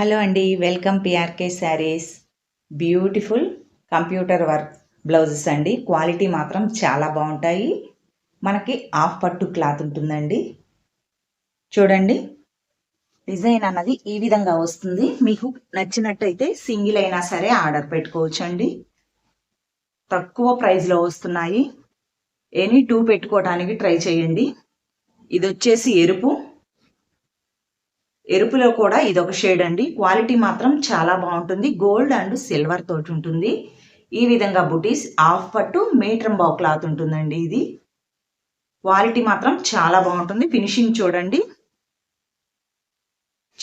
Hello అండి welcome PRK Sarees. Beautiful computer work blouses అండి. Quality మాత్రం చాలా బాగుంటాయి. మనకి హాఫ్ పట్టు క్లాత్ ఉంటుందండి. చూడండి డిజైన్ అన్నది ఈ విధంగా వస్తుంది. మీకు నచ్చినట్టయితే సింగిల్ అయినా సరే ఆర్డర్ పెట్టుకోవచ్చు అండి తక్కువ ప్రైస్లో వస్తున్నాయి. ఎనీ టూ పెట్టుకోవడానికి ట్రై చేయండి. ఇది వచ్చేసి ఎరుపు. ఎరుపులో కూడా ఇదొక షేడ్ అండి. క్వాలిటీ మాత్రం చాలా బాగుంటుంది. గోల్డ్ అండ్ సిల్వర్ తోటి ఉంటుంది. ఈ విధంగా బుటీస్ హాఫ్ పట్టు మీటర్ బావ్ క్లాత్ ఉంటుందండి ఇది. క్వాలిటీ మాత్రం చాలా బాగుంటుంది. ఫినిషింగ్ చూడండి.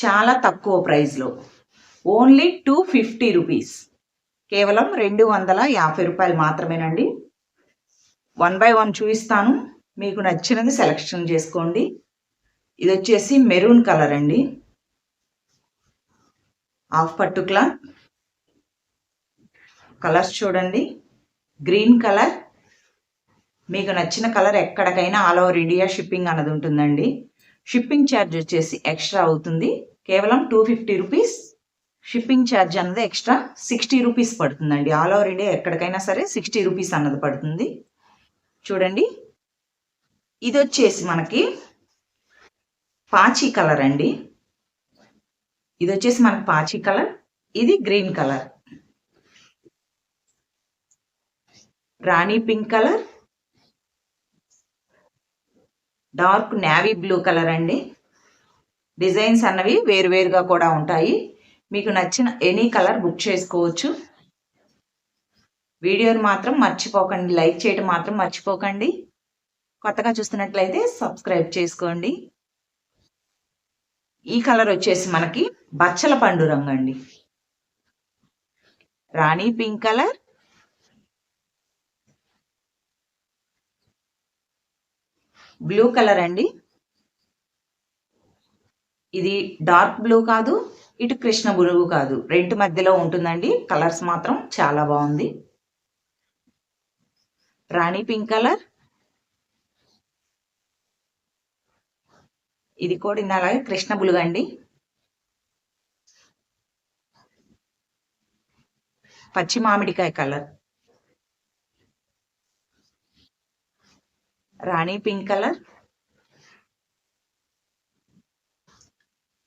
చాలా తక్కువ ప్రైస్లో ఓన్లీ టూ ఫిఫ్టీ రూపీస్ కేవలం రెండు వందల యాభై రూపాయలు మాత్రమేనండి. వన్ బై వన్ చూపిస్తాను. మీకు నచ్చినది సెలెక్షన్ చేసుకోండి. ఇది వచ్చేసి మెరూన్ కలర్ అండి. హాఫ్ పట్టు క్లాత్. కలర్స్ చూడండి. Green colour. మీకు నచ్చిన కలర్ ఎక్కడికైనా ఆల్ ఓవర్ ఇండియా షిప్పింగ్ అన్నది ఉంటుందండి. షిప్పింగ్ ఛార్జ్ వచ్చేసి ఎక్స్ట్రా అవుతుంది. కేవలం two fifty rupees. Shipping charge అన్నది ఎక్స్ట్రా సిక్స్టీ రూపీస్ పడుతుందండి. ఆల్ ఓవర్ ఇండియా ఎక్కడికైనా సరే సిక్స్టీ రూపీస్ అన్నది పడుతుంది. చూడండి. ఇది వచ్చేసి మనకి పాచి కలర్ అండి. ఇది వచ్చేసి మనకు పాచి కలర్. ఇది గ్రీన్ కలర్. రాణి pink colour. Dark navy blue colour అండి. డిజైన్స్ అన్నవి వేరువేరుగా కూడా ఉంటాయి. మీకు నచ్చిన ఎనీ కలర్ బుక్ చేసుకోవచ్చు. వీడియోని మాత్రం మర్చిపోకండి. లైక్ చేయడం మాత్రం మర్చిపోకండి. కొత్తగా చూస్తున్నట్లయితే సబ్స్క్రైబ్ చేసుకోండి. ఈ కలర్ వచ్చేసి మనకి బచ్చల పండు రంగు అండి. రాణి పింక్ కలర్. బ్లూ కలర్ అండి. ఇది డార్క్ బ్లూ కాదు ఇటు కృష్ణ బురుగు కాదు. రెండు మధ్యలో ఉంటుందండి. కలర్స్ మాత్రం చాలా బాగుంది. రాణి పింక్ కలర్. ఇది కూడా అలాగే కృష్ణ బులుగు అండి. పచ్చి మామిడికాయ కలర్. రాణి పింక్ కలర్.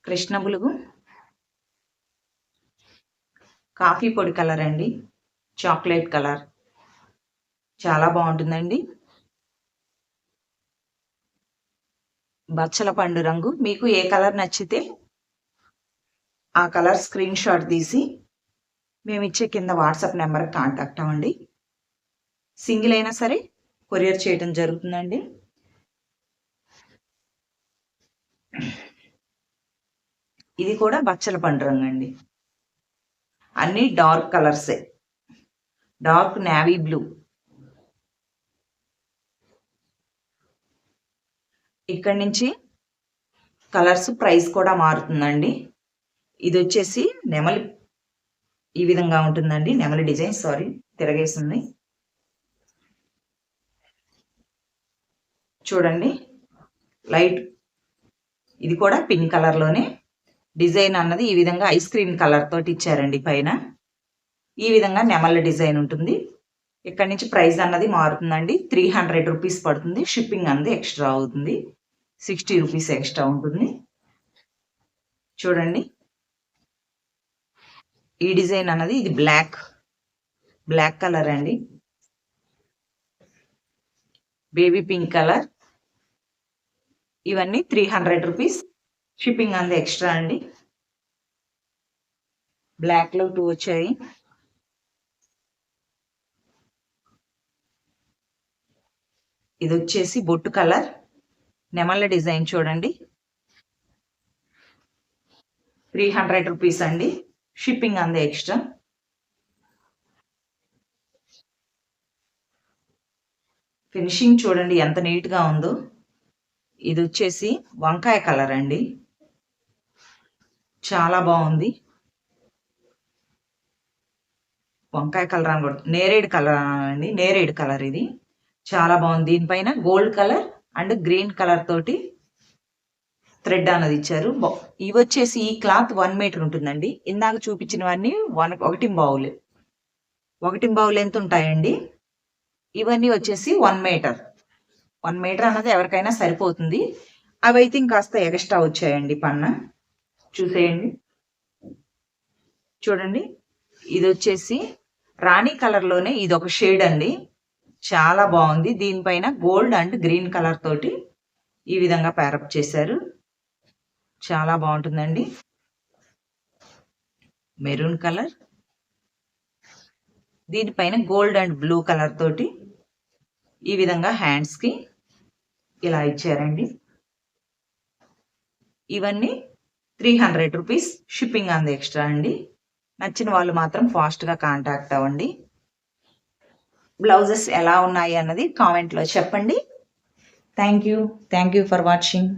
కృష్ణ బులుగు. కాఫీ పొడి కలర్ అండి. Chocolate colour. చాలా బాగుంటుందండి. బచ్చల పండు రంగు. మీకు ఏ కలర్ నచ్చితే ఆ కలర్ స్క్రీన్ షాట్ తీసి మేము ఇచ్చే కింద వాట్సాప్ నెంబర్ కాంటాక్ట్ అవ్వండి. సింగిల్ అయినా సరే కొరియర్ చేయడం జరుగుతుందండి. ఇది కూడా బచ్చల పండు రంగు అండి. అన్నీ డార్క్ కలర్సే. Dark navy blue. ఇక్కడ నుంచి కలర్స్ ప్రైస్ కూడా మారుతుందండి. ఇది వచ్చేసి నెమలి ఈ విధంగా ఉంటుందండి. నెమలి డిజైన్ సారీ తిరగేసింది. చూడండి లైట్ ఇది కూడా పింక్ కలర్లోనే డిజైన్ అన్నది ఈ విధంగా ఐస్ క్రీమ్ కలర్ తోటి ఇచ్చారండి పైన. ఈ విధంగా నెమల డిజైన్ ఉంటుంది. ఇక్కడ నుంచి ప్రైస్ అన్నది మారుతుందండి. త్రీ హండ్రెడ్ రూపీస్ పడుతుంది. షిప్పింగ్ అన్నది ఎక్స్ట్రా అవుతుంది. సిక్స్టీ రూపీస్ ఎక్స్ట్రా ఉంటుంది. చూడండి. ఈ డిజైన్ అన్నది ఇది బ్లాక్ బ్లాక్ కలర్ అండి. Baby pink colour. ఇవన్నీ త్రీ హండ్రెడ్ రూపీస్ షిప్పింగ్ అంది ఎక్స్ట్రా అండి. బ్లాక్లో టూ వచ్చాయి. ఇది వచ్చేసి బొట్టు కలర్. నెమళ్ళ డిజైన్ చూడండి. త్రీ హండ్రెడ్ రూపీస్ అండి. షిప్పింగ్ అంది ఎక్స్ట్రా. ఫినిషింగ్ చూడండి ఎంత నీట్గా ఉందో. ఇది వచ్చేసి వంకాయ కలర్ అండి. చాలా బాగుంది. వంకాయ కలర్ అని నేరేడు కలర్ అండి. నేరేడు కలర్ ఇది. చాలా బాగుంది. దీనిపైన gold colour and green colour తోటి థ్రెడ్ అన్నది ఇచ్చారు. ఇవి వచ్చేసి ఈ క్లాత్ వన్ మీటర్ ఉంటుందండి. ఇందాక చూపించినవన్నీ వన్ ఒకటి బావులు ఒకటి బావులు ఎంత ఉంటాయండి? ఇవన్నీ వచ్చేసి వన్ మీటర్. వన్ మీటర్ అన్నది ఎవరికైనా సరిపోతుంది. అవి అయితే ఇంకాస్త ఎక్స్ట్రా వచ్చాయండి పన్న. చూసేయండి. చూడండి. ఇది వచ్చేసి రాణి కలర్లోనే ఇది ఒక షేడ్ అండి. చాలా బాగుంది. దీనిపైన గోల్డ్ అండ్ గ్రీన్ కలర్ తోటి ఈ విధంగా ప్యారప్ చేశారు. చాలా బాగుంటుందండి. Maroon colour. దీనిపైన గోల్డ్ అండ్ బ్లూ కలర్ తోటి ఈ విధంగా హ్యాండ్స్కి ఇలా ఇచ్చారండి. ఇవన్నీ త్రీ హండ్రెడ్ రూపీస్ షిప్పింగ్ అంది ఎక్స్ట్రా అండి. నచ్చిన వాళ్ళు మాత్రం ఫాస్ట్గా కాంటాక్ట్ అవ్వండి. బ్లౌజెస్ ఎలా ఉన్నాయి అన్నది కామెంట్లో చెప్పండి. Thank you thank you for watching